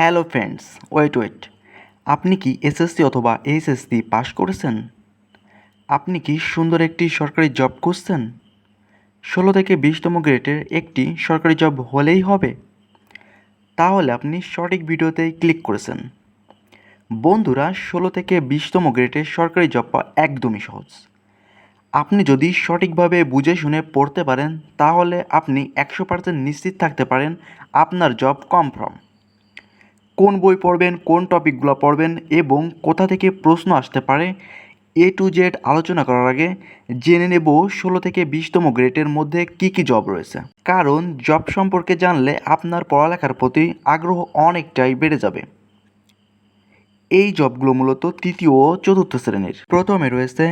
Hello friends, wait wait. আপনি কি SSC অথবা এইচএসসি পাশ করেছেন? আপনি কি সুন্দর একটি সরকারি জব খুঁজছেন? ষোলো থেকে বিশতম গ্রেডের একটি সরকারি জব হলেই হবে। তাহলে আপনি সঠিক ভিডিওতেই ক্লিক করেছেন। বন্ধুরা, ষোলো থেকে বিশতম গ্রেডের সরকারি জব পাওয়া একদমই সহজ। আপনি যদি সঠিকভাবে বুঝে শুনে পড়তে পারেন, তাহলে আপনি একশো পার্সেন্ট নিশ্চিত থাকতে পারেন আপনার জব কনফার্ম কোন বই পড়বেন, কোন টপিকগুলো পড়বেন এবং কোথা থেকে প্রশ্ন আসতে পারে এ টু জেড আলোচনা করার আগে জেনে নেব ষোলো থেকে বিশতম গ্রেডের মধ্যে কি কি জব রয়েছে। কারণ জব সম্পর্কে জানলে আপনার পড়ালেখার প্রতি আগ্রহ অনেকটাই বেড়ে যাবে। এই জবগুলো মূলত তৃতীয় ও চতুর্থ শ্রেণির। প্রথমে রয়েছে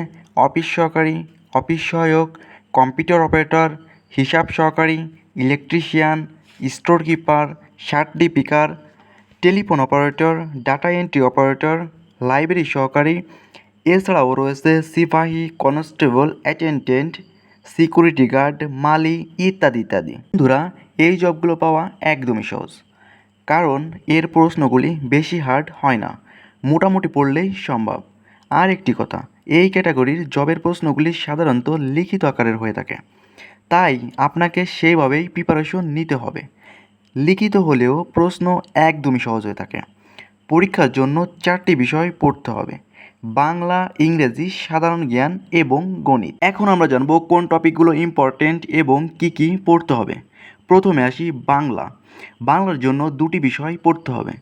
অফিস সহকারী, অফিস সহায়ক, কম্পিউটার অপারেটর, হিসাব সহকারী, electrician store keeper সার্টিফিকার telephone operator, data entry operator, library সহকারী এছাড়াও রয়েছে সিপাহী কনস্টেবল, অ্যাটেন্ডেন্ট, সিকিউরিটি গার্ড, মালি ইত্যাদি ইত্যাদি। বন্ধুরা, এই জবগুলো পাওয়া একদমই সহজ। কারণ এর প্রশ্নগুলি বেশি হার্ড হয় না, মোটামুটি পড়লেই সম্ভব। আর একটি কথা, এই ক্যাটাগরির জবের প্রশ্নগুলি সাধারণত লিখিত আকারের হয়ে থাকে। তাই আপনাকে সেইভাবেই প্রিপারেশন নিতে হবে। লিখিত হলেও প্রশ্ন একদমই সহজ হয়ে থাকে। পরীক্ষার জন্য চারটি বিষয় পড়তে হবে। বাংলা, ইংরেজি, সাধারণ জ্ঞান এবং গণিত। এখন আমরা জানব কোন টপিকগুলো ইম্পর্টেন্ট এবং কি কি পড়তে হবে। প্রথমে আসি বাংলা। বাংলার জন্য দুটি বিষয় পড়তে হবে।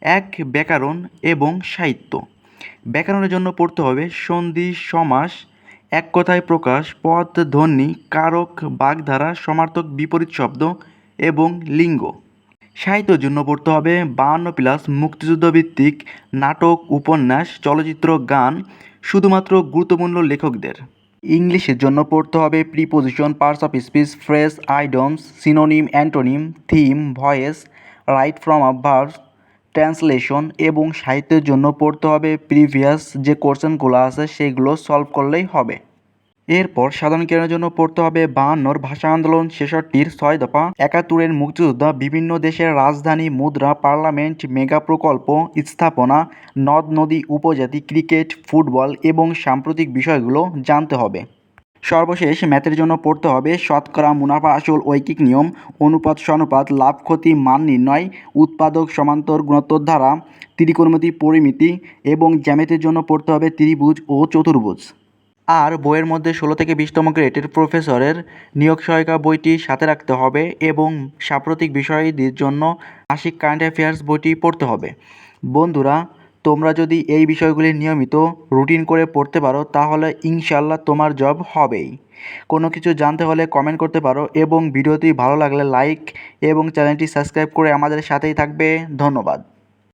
এক, ব্যাকরণ এবং সাহিত্য। ব্যাকরণের জন্য পড়তে হবে সন্ধি, সমাস। এক কথায় প্রকাশ, পদ, ধ্বনি, কারক, বাগধারা, সমার্থক, বিপরীত শব্দ এবং লিঙ্গ। সাহিত্যের জন্য পড়তে হবে বাহান্ন প্লাস মুক্তিযুদ্ধভিত্তিক নাটক, উপন্যাস, চলচ্চিত্র, গান, শুধুমাত্র গুরুত্বপূর্ণ লেখকদের। ইংলিশের জন্য পড়তে হবে preposition parts of speech phrase idioms synonym antonym theme voice write from a verse translation এবং সাহিত্যের জন্য পড়তে হবে প্রিভিয়াস যে কোশ্চেনগুলো আছে সেগুলো সলভ করলেই হবে। এরপর সাধারণ জ্ঞানের জন্য পড়তে হবে বাহান্নর ভাষা আন্দোলন ছেষট্টির ছয় দফা। একাত্তরের মুক্তিযোদ্ধা বিভিন্ন দেশের রাজধানী, মুদ্রা, পার্লামেন্ট, মেগা প্রকল্প স্থাপনা, নদ, নদী, উপজাতি, ক্রিকেট, ফুটবল এবং সাম্প্রতিক বিষয়গুলো জানতে হবে। সর্বশেষ ম্যাথের জন্য পড়তে হবে শতকরা মুনাফা আসল ঐকিক নিয়ম, অনুপাত, সনুপাত, লাভ, ক্ষতি, মান নির্ণয়, উৎপাদক, সমান্তর গুণোত্তর ধারা ত্রিকোণমিতি, পরিমিতি এবং জ্যামিতির জন্য পড়তে হবে ত্রিভুজ ও চতুর্ভুজ। আর বইয়ের মধ্যে ষোলো থেকে বিশতম গ্রেডের প্রফেসরের নিয়োগ সহায়িকা বইটি সাথে রাখতে হবে এবং সাম্প্রতিক বিষয়টির জন্য মাসিক কারেন্ট অ্যাফেয়ার্স বইটি পড়তে হবে। বন্ধুরা, তোমরা যদি এই বিষয়গুলি নিয়মিত রুটিন করে পড়তে পারো, তাহলে ইনশাল্লাহ তোমার জব হবেই। কোনো কিছু জানতে হলে কমেন্ট করতে পারো এবং ভিডিওটি ভালো লাগলে লাইক এবং চ্যানেলটি সাবস্ক্রাইব করে আমাদের সাথেই থাকবে। ধন্যবাদ।